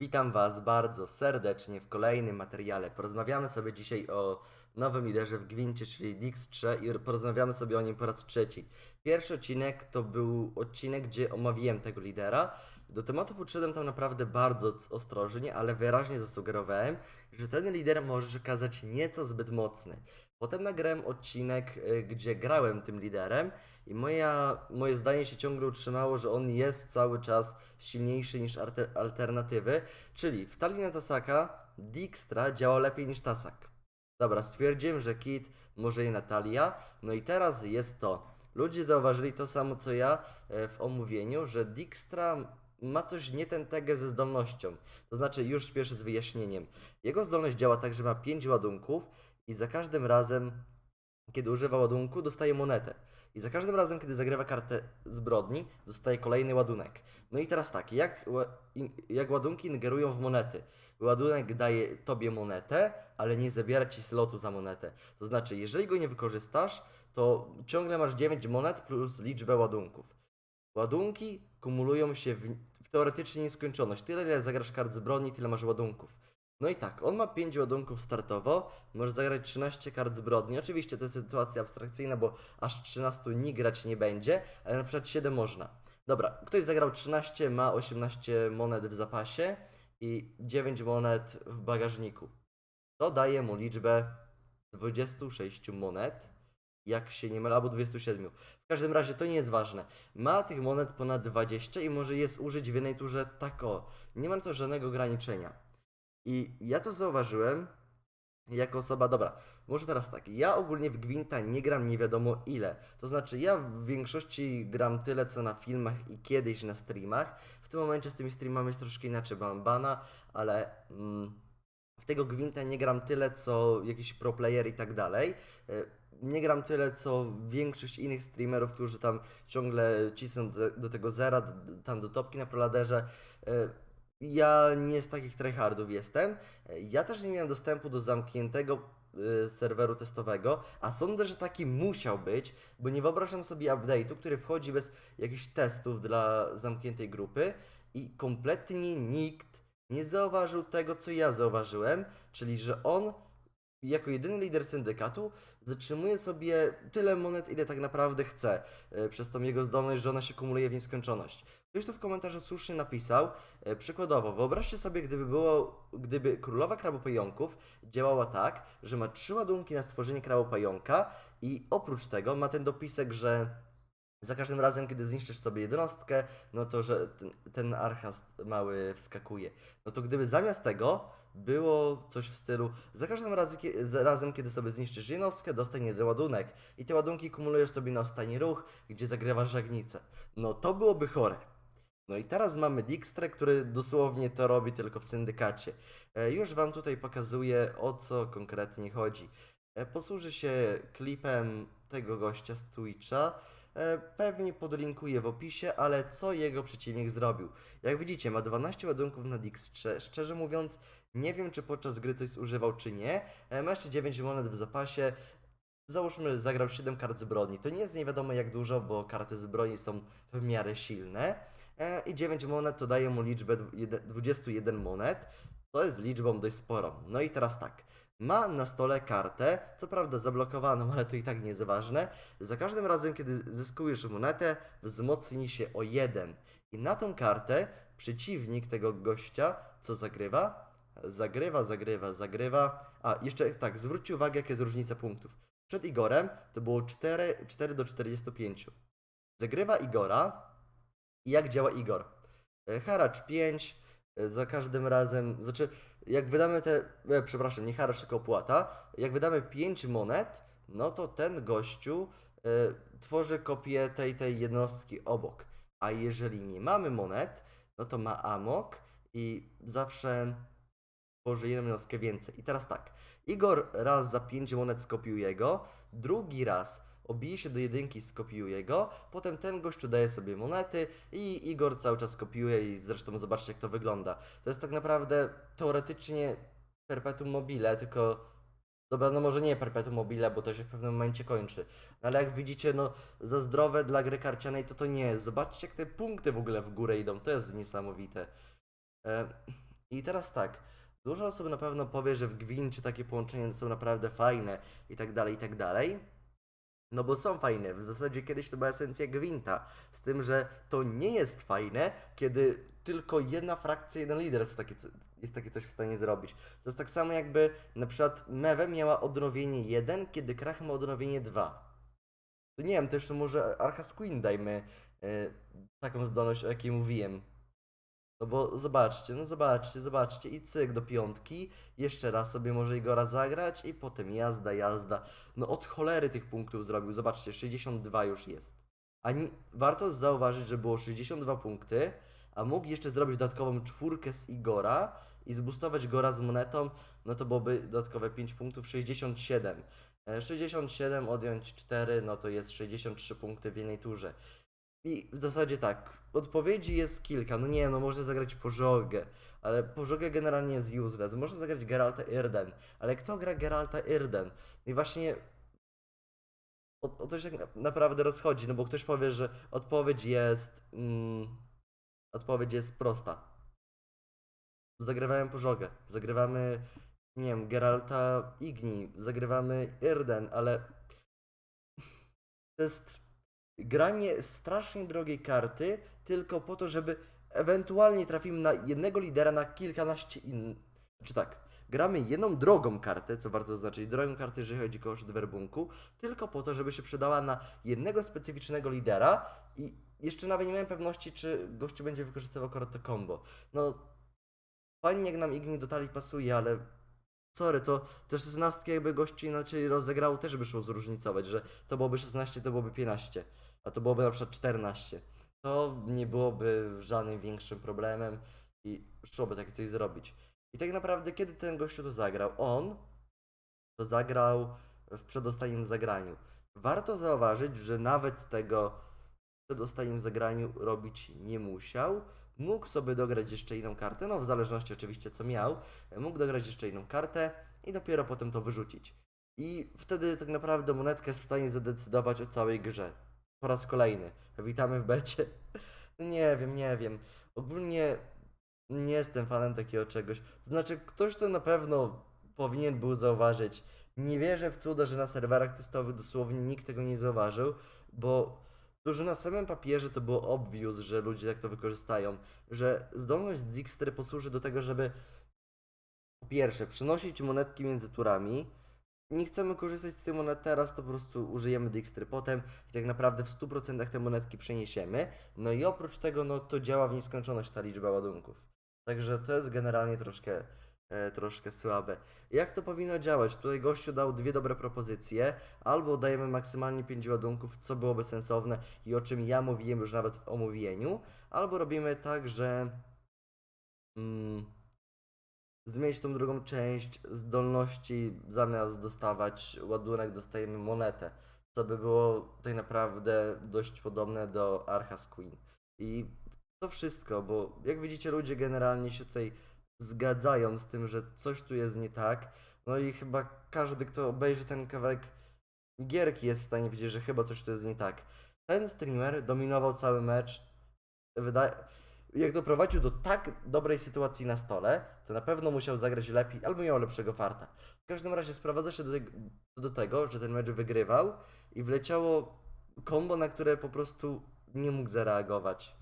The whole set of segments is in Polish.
Witam Was bardzo serdecznie w kolejnym materiale. Porozmawiamy sobie dzisiaj o nowym liderze w Gwincie, czyli Dijkstrze i porozmawiamy sobie o nim po raz trzeci. Pierwszy odcinek to był odcinek, gdzie omawiałem tego lidera. Do tematu podszedłem tam naprawdę bardzo ostrożnie, ale wyraźnie zasugerowałem, że ten lider może okazać nieco zbyt mocny. Potem nagrałem odcinek, y, gdzie grałem tym liderem i moja, moje zdanie się ciągle utrzymało, że on jest cały czas silniejszy niż alternatywy, czyli w talii na Tasaka Dijkstra działa lepiej niż Tasak. Dobra, stwierdziłem, że Kit może i Natalia, no i teraz jest to. Ludzie zauważyli to samo co ja e, w omówieniu, że Dijkstra ma coś nie ten tegę ze zdolnością. To znaczy, już śpieszę z wyjaśnieniem. Jego zdolność działa tak, że ma 5 ładunków i za każdym razem, kiedy używa ładunku, dostaje monetę. I za każdym razem, kiedy zagrywa kartę zbrodni, dostaje kolejny ładunek. No i teraz tak, jak, jak ładunki ingerują w monety? Ładunek daje tobie monetę, ale nie zabiera ci slotu za monetę. To znaczy, jeżeli go nie wykorzystasz, to ciągle masz 9 monet plus liczbę ładunków. Ładunki kumulują się w, w teoretycznie nieskończoność. Tyle, ile zagrasz kart zbrodni, tyle masz ładunków. No i tak, on ma 5 ładunków startowo, możesz zagrać 13 kart zbrodni. Oczywiście to jest sytuacja abstrakcyjna, bo aż 13 nikt grać nie będzie, ale na przykład 7 można. Dobra, ktoś zagrał 13, ma 18 monet w zapasie i 9 monet w bagażniku. To daje mu liczbę 26 monet, jak się nie mylę, albo 27. W każdym razie to nie jest ważne. Ma tych monet ponad 20 i może je zużyć w jednej turze tak o. Nie ma to żadnego ograniczenia. I ja to zauważyłem jako osoba, dobra, może teraz tak, ja ogólnie w Gwinta nie gram nie wiadomo ile, to znaczy ja w większości gram tyle co na filmach i kiedyś na streamach, w tym momencie z tymi streamami jest troszkę inaczej, bo mam bana, ale mm, w tego Gwinta nie gram tyle co jakiś pro player i tak dalej, E, nie gram tyle co większość innych streamerów, którzy tam ciągle cisną do, do tego zera, d- tam do topki na proladerze, E, ja nie z takich tryhardów jestem. Ja też nie miałem dostępu do zamkniętego y, serweru testowego, a sądzę, że taki musiał być, bo nie wyobrażam sobie update'u, który wchodzi bez jakichś testów dla zamkniętej grupy i kompletnie nikt nie zauważył tego, co ja zauważyłem, czyli że on jako jedyny lider syndykatu zatrzymuje sobie tyle monet, ile tak naprawdę chce, e, przez tą jego zdolność, że ona się kumuluje w nieskończoność. Ktoś tu w komentarzu słusznie napisał, e, przykładowo, wyobraźcie sobie, gdyby było, gdyby królowa krabopająków działała tak, że ma trzy ładunki na stworzenie krabopająka i oprócz tego ma ten dopisek, że za każdym razem, kiedy zniszczysz sobie jednostkę, no to, że ten, ten mały wskakuje. No to gdyby zamiast tego było coś w stylu, za każdym razem, kiedy sobie zniszczysz jednostkę, dostań jeden ładunek i te ładunki kumulujesz sobie na ostatni ruch, gdzie zagrywasz żagnicę. No to byłoby chore. No i teraz mamy Dijkstrę, który dosłownie to robi tylko w syndykacie. E, Już Wam tutaj pokazuję o co konkretnie chodzi. E, Posłuży się klipem tego gościa z Twitcha. E, Pewnie podlinkuję w opisie, ale co jego przeciwnik zrobił? Jak widzicie, ma 12 ładunków na Dijkstrze. Szczerze mówiąc, nie wiem czy podczas gry coś zużywał czy nie. E, Ma jeszcze 9 monet w zapasie. Załóżmy, zagrał 7 kart zbrodni. To nie jest nie wiadomo jak dużo, bo karty zbroi są w miarę silne. E, I 9 monet to daje mu liczbę dwu- jede- 21 monet. To jest liczbą dość sporą. No i teraz tak. Ma na stole kartę, co prawda zablokowaną, ale to i tak nie jest ważne. Za każdym razem, kiedy zyskujesz monetę, wzmocni się o 1. I na tą kartę przeciwnik tego gościa, co zagrywa? Zagrywa, zagrywa, zagrywa. A, jeszcze tak, zwróćcie uwagę, jaka jest różnica punktów. Przed Igorem to było 4, 4 do 45. Zagrywa Igora i jak działa Igor? E, Haracz 5, e, za każdym razem, znaczy jak wydamy te, e, przepraszam, nie haracz, tylko opłata, jak wydamy 5 monet, no to ten gościu e, tworzy kopię tej, tej jednostki obok. A jeżeli nie mamy monet, no to ma amok i zawsze tworzy jedną jednostkę więcej. I teraz tak, Igor raz za 5 monet skopiuje go, drugi raz obije się do jedynki, skopiuje go, potem ten gościu daje sobie monety i Igor cały czas kopiuje i zresztą zobaczcie jak to wygląda. To jest tak naprawdę teoretycznie perpetuum mobile, tylko Dobra, no może nie perpetuum mobile, bo to się w pewnym momencie kończy. No ale jak widzicie, no za zdrowe dla gry karcianej to to nie jest. Zobaczcie jak te punkty w ogóle w górę idą, to jest niesamowite. E, I teraz tak, dużo osób na pewno powie, że w Gwincie takie połączenia są naprawdę fajne i tak dalej, i tak dalej. No bo są fajne, w zasadzie kiedyś to była esencja Gwinta, z tym, że to nie jest fajne, kiedy tylko jedna frakcja, jeden lider jest takie, jest takie coś w stanie zrobić. To jest tak samo jakby na przykład Mewe miała odnowienie 1, kiedy Krach ma odnowienie 2. To nie wiem, też może Archas Queen dajmy e, taką zdolność, o jakiej mówiłem. No bo zobaczcie, no zobaczcie, zobaczcie i cyk do piątki, jeszcze raz sobie może Igora zagrać i potem jazda, jazda. No od cholery tych punktów zrobił, zobaczcie, 62 już jest. A ni- warto zauważyć, że było 62 punkty, a mógł jeszcze zrobić dodatkową czwórkę z Igora i zbustować Gora z monetą, no to byłoby dodatkowe 5 punktów, 67. E, 67 odjąć 4, no to jest 63 punkty w jednej turze. I w zasadzie tak, odpowiedzi jest kilka. No nie, no można zagrać Pożogę, ale Pożogę generalnie jest useless. Można zagrać Geralta Irden, ale kto gra Geralta Irden? I właśnie o, o to się tak na- naprawdę rozchodzi, no bo ktoś powie, że odpowiedź jest. Mm, odpowiedź jest prosta. Zagrywamy Pożogę, zagrywamy, nie wiem, Geralta Igni, zagrywamy Irden, ale to jest granie strasznie drogiej karty tylko po to, żeby ewentualnie trafimy na jednego lidera na kilkanaście innych. Czy tak, gramy jedną drogą kartę, co warto zaznaczyć, drogą kartę, jeżeli chodzi o koszt werbunku, tylko po to, żeby się przydała na jednego specyficznego lidera i jeszcze nawet nie miałem pewności, czy gościu będzie wykorzystywał kartę combo. No, fajnie jak nam Igni do talii pasuje, ale sorry, to te 16 jakby gości inaczej rozegrał, też by szło zróżnicować, że to byłoby 16, to byłoby 15, a to byłoby na przykład 14. To nie byłoby żadnym większym problemem i szłoby takie coś zrobić. I tak naprawdę, kiedy ten gościu to zagrał? On to zagrał w przedostatnim zagraniu. Warto zauważyć, że nawet tego w przedostatnim zagraniu robić nie musiał. Mógł sobie dograć jeszcze inną kartę, no w zależności oczywiście co miał. Mógł dograć jeszcze inną kartę i dopiero potem to wyrzucić. I wtedy tak naprawdę monetka jest w stanie zadecydować o całej grze. Po raz kolejny. Witamy w becie. Nie wiem, nie wiem. Ogólnie nie jestem fanem takiego czegoś. To znaczy, ktoś to na pewno powinien był zauważyć. Nie wierzę w cuda, że na serwerach testowych dosłownie nikt tego nie zauważył, bo to, że na samym papierze to było obvious, że ludzie tak to wykorzystają, że zdolność Dijkstry posłuży do tego, żeby po pierwsze przenosić monetki między turami. Nie chcemy korzystać z tych monet teraz, to po prostu użyjemy Dijkstry potem i tak naprawdę w 100% te monetki przeniesiemy. No i oprócz tego, no to działa w nieskończoność ta liczba ładunków. Także to jest generalnie troszkę, e, troszkę słabe. Jak to powinno działać? Tutaj gościu dał dwie dobre propozycje. Albo dajemy maksymalnie 5 ładunków, co byłoby sensowne i o czym ja mówiłem już nawet w omówieniu. Albo robimy tak, że mm, zmienić tą drugą część zdolności, zamiast dostawać ładunek, dostajemy monetę. Co by było tak naprawdę dość podobne do Archas Queen. I to wszystko, bo jak widzicie, ludzie generalnie się tutaj zgadzają z tym, że coś tu jest nie tak. No i chyba każdy, kto obejrzy ten kawałek gierki, jest w stanie powiedzieć, że chyba coś tu jest nie tak. Ten streamer dominował cały mecz. Wydaje. Jak doprowadził do tak dobrej sytuacji na stole, to na pewno musiał zagrać lepiej albo miał lepszego farta. W każdym razie sprowadza się do, do tego, że ten mecz wygrywał i wleciało kombo, na które po prostu nie mógł zareagować.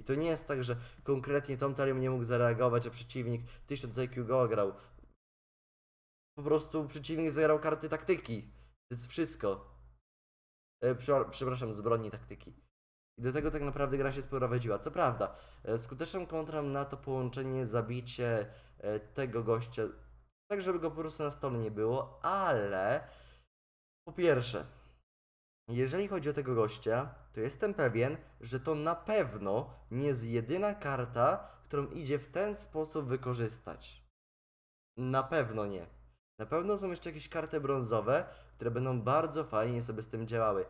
I to nie jest tak, że konkretnie Tom Talion nie mógł zareagować, a przeciwnik 1000 IQ go grał. Po prostu przeciwnik zagrał karty taktyki. To jest wszystko. E, prze- przepraszam, z broni taktyki. I do tego tak naprawdę gra się sprowadziła. Co prawda, e, skuteczną kontrą na to połączenie, zabicie e, tego gościa, tak żeby go po prostu na stole nie było, ale po pierwsze, jeżeli chodzi o tego gościa, to jestem pewien, że to na pewno nie jest jedyna karta, którą idzie w ten sposób wykorzystać. Na pewno nie. Na pewno są jeszcze jakieś karty brązowe, które będą bardzo fajnie sobie z tym działały.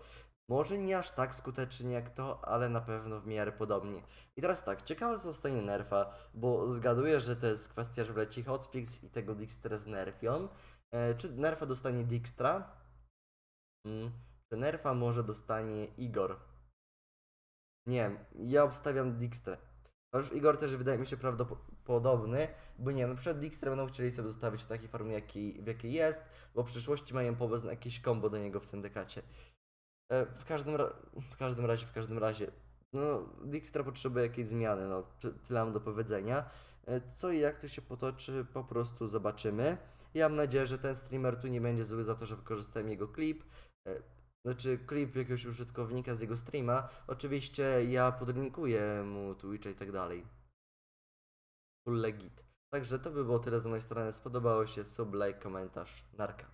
Może nie aż tak skutecznie jak to, ale na pewno w miarę podobnie. I teraz tak, ciekawe co zostanie nerfa, bo zgaduję, że to jest kwestia, że wleci hotfix i tego Dijkstra znerfią. E, czy nerfa dostanie Dijkstra? Mm. Czy nerfa może dostanie Igor? Nie wiem, ja obstawiam Dijkstrę. Chociaż Igor też wydaje mi się prawdopodobnie podobny, bo nie wiem, przed Dijkstrem będą chcieli sobie zostawić w takiej formie, jaki, w jakiej jest, bo w przyszłości mają pomysł na jakieś combo do niego w syndykacie. E, W każdym, ra- w każdym razie, w każdym razie, no, Dijkstra potrzebuje jakiejś zmiany, no, ty- tyle mam do powiedzenia. E, Co i jak to się potoczy, po prostu zobaczymy. Ja mam nadzieję, że ten streamer tu nie będzie zły za to, że wykorzystałem jego klip. E, Znaczy klip jakiegoś użytkownika z jego streama. Oczywiście ja podlinkuję mu Twitcha i tak dalej. Full legit. Także to by było tyle z mojej strony. Spodobało się, sub, like, komentarz. Narka.